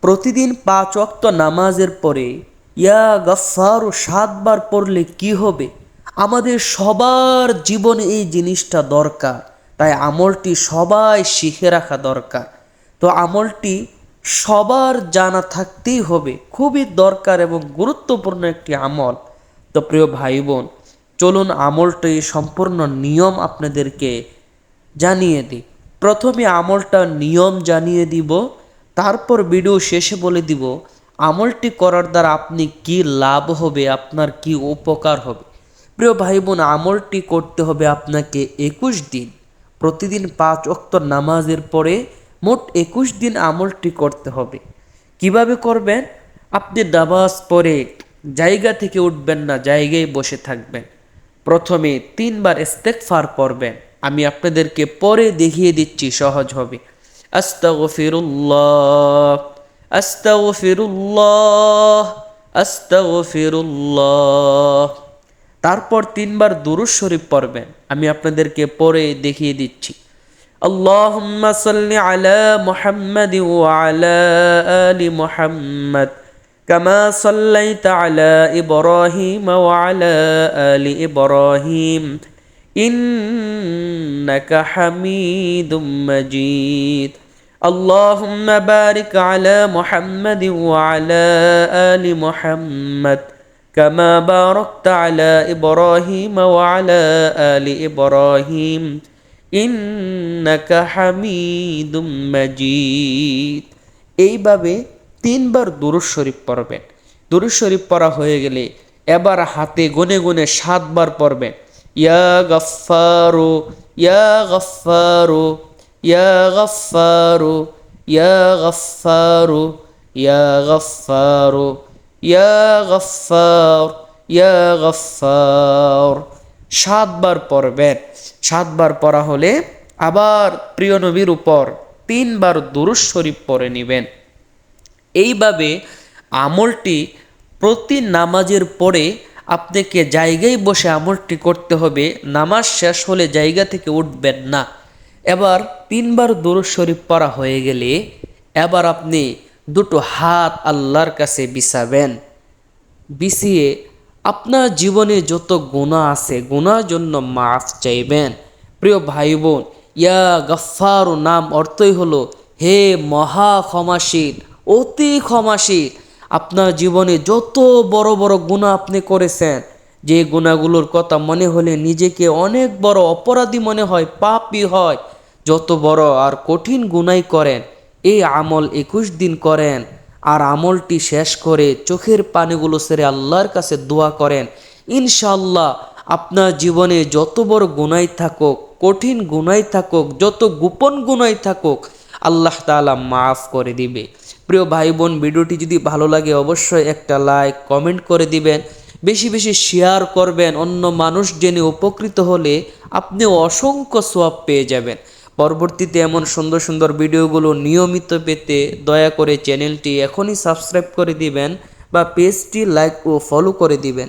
প্রতিদিন পাঁচ অক্ত নামাজের পরে, ইয়া গফার সাতবার পড়লে কি হবে? আমাদের সবার জীবনে এই জিনিসটা দরকার। তাই আমলটি সবাই শিখে রাখা দরকার। তো আমলটি সবার জানা থাকতেই হবে। খুবই দরকার এবং গুরুত্বপূর্ণ একটি আমল। তো প্রিয় ভাই বোন চলুন আমলটি সম্পূর্ণ নিয়ম আপনাদেরকে জানিয়ে দিই। প্রথমে আমলটা নিয়ম জানিয়ে দিব। তারপর ভিডিও শেষে বলে দিব, আমলটি করার দ্বারা আপনি কি লাভ হবে, আপনার কি উপকার হবে? প্রিয় ভাই বোন আমলটি করতে হবে আপনাকে একুশ দিন। প্রতিদিন পাঁচ অক্ত নামাজের পরে মোট একুশ দিন আমলটি করতে হবে। কীভাবে করবেন? আপনি নামাজ পরে জায়গা থেকে উঠবেন না, জায়গায় বসে থাকবেন। প্রথমে তিনবার ইস্তেকফার করবেন আমি আপনাদেরকে পরে দেখিয়ে দিচ্ছি, সহজ হবে। আস্তাগফিরুল্লাহ আস্তাগফিরুল্লাহ আস্তাগফিরুল্লাহ তারপর তিনবার দুরুদ শরীফ পড়বেন আমি আপনাদেরকে পরে দেখিয়ে দিচ্ছি اللهم صل على محمد وعلى آل محمد كما صليت على إبراهيم وعلى آل إبراهيم إنك حميد مجيد اللهم بارك على محمد وعلى آل محمد كما باركت على إبراهيم وعلى آل إبراهيم إنك حميد مجيد এইভাবে তিনবার দুরুদ শরীফ পড়বেন দুরুদ শরীফ পড়া হয়ে গেলে এবার হাতে গুনে গুনে সাতবার পড়বেন ইয়া গফারু ইয়া গফারু ইয়া গফারু ইয়া গফারু ইয়া গফারু ইয়া গফার ইয়া গফার সাতবার পড়বেন। সাতবার পড়া হলে আবার প্রিয় নবীর উপর তিনবার দুরুদ শরীফ পড়ে নেবেন। এইভাবে আমলটি প্রতি নামাজের পরে আপনাকে জায়গায় বসে আমলটি করতে হবে, নামাজ শেষ হলে জায়গা থেকে উঠবেন না। এবার তিনবার দুরুদ শরীফ পড়া হয়ে গেলে এবার আপনি দুটো হাত আল্লাহর কাছে বিছাবেন। বিছিয়ে আপনার জীবনে যত গুণা আছে গুণার জন্য মাফ চাইবেন। প্রিয় ভাই বোন ইয়া গফারু নাম অর্থই হলো, হে মহা ক্ষমাশীল, অতি ক্ষমাশীল আপনার জীবনে যত বড় বড় গুণা আপনি করেছেন, যে গুণাগুলোর কথা মনে হলে নিজেকে অনেক বড় অপরাধী মনে হয় পাপই হয়। যত বড় আর কঠিন গুনাই করেন, এই আমল একুশ দিন করেন। আর আমলটি শেষ করে চোখের পানিগুলো সেরে আল্লাহর কাছে দোয়া করেন। ইনশাল্লাহ আপনার জীবনে যত বড় গুনাই থাকুক, কঠিন গুনাই থাকুক, যত গোপন গুনাই থাকুক, আল্লাহ তাআলা মাফ করে দিবে। প্রিয় ভাই বোন ভিডিওটি যদি ভালো লাগে অবশ্যই একটা লাইক, কমেন্ট করে দিবেন। বেশি বেশি শেয়ার করবেন। অন্য মানুষ জেনে উপকৃত হলে আপনি অসংখ্য সোয়াব পেয়ে যাবেন। পরবর্তীতে এমন সুন্দর সুন্দর ভিডিওগুলো নিয়মিত পেতে দয়া করে চ্যানেলটি এখনই সাবস্ক্রাইব করে দিবেন বা পেজটি লাইক ও ফলো করে দিবেন।